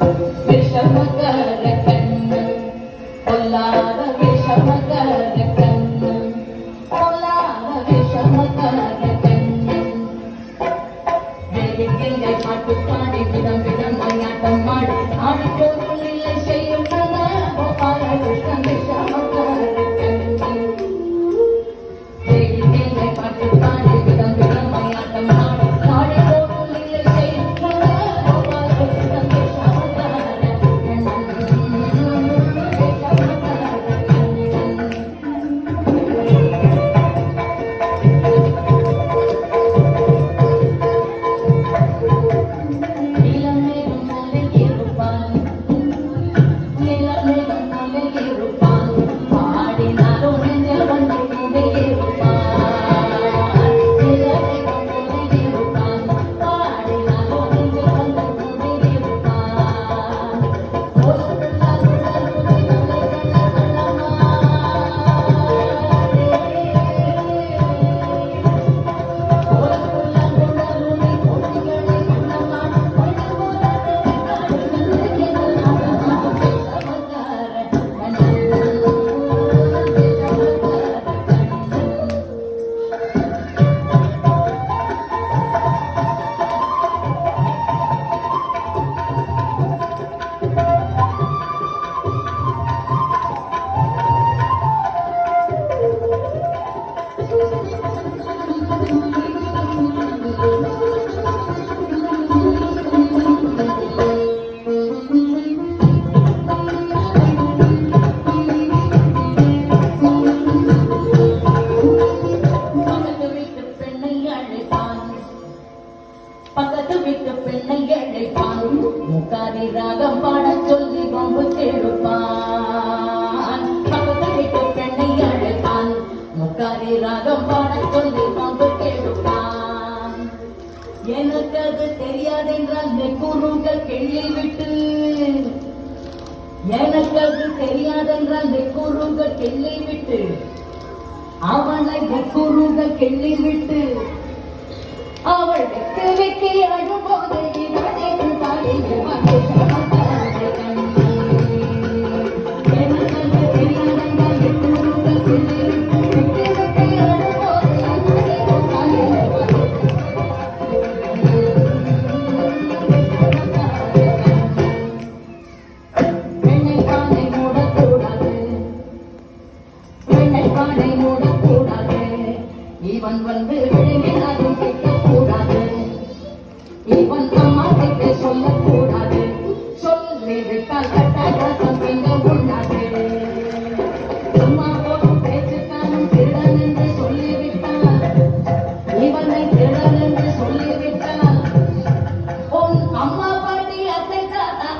விஷமகர கண்ணன் பொல்லாத விஷமகர கண்ணன் பொல்லாத விஷமகர கண்ணன் வேடிக்கை பாட்டு பாடி விதம் பக்கத்து வீட்டு பெண்ணை அழைப்பான் முக்காரி ராகம் பாட சொல்லி வம்பு கேடுப்பான் பக்கத்து வீட்டு பெண்ணை அழைப்பான் முக்காரி ராகம் பாட சொல்லி வம்பு கேடுப்பான் எனக்கு அது தெரியாதென்றால் நெக்குருங்கள் கிள்ளி விட்டு. எனக்கு அது தெரியாதென்றால் நெக்குருங்கள் கிள்ளி விட்டு. அவளை நெக்குருங்கள் கிள்ளி விட்டு. இவன் வந்து விழுங்கினாலும் கிட்ட இவன் வார்த்தைக்கு சொல்லக்கூடாது. சொல்லிவிட்டால் கட்டாயம் பின்ன உண்டாது சும்மா போகும் பேச்சுத்தானும் திருடன் என்று சொல்லிவிட்டால் இவனை திருடன் என்று சொல்லிவிட்டால் உன் அம்மா பாட்டி அத்தை தாத்தா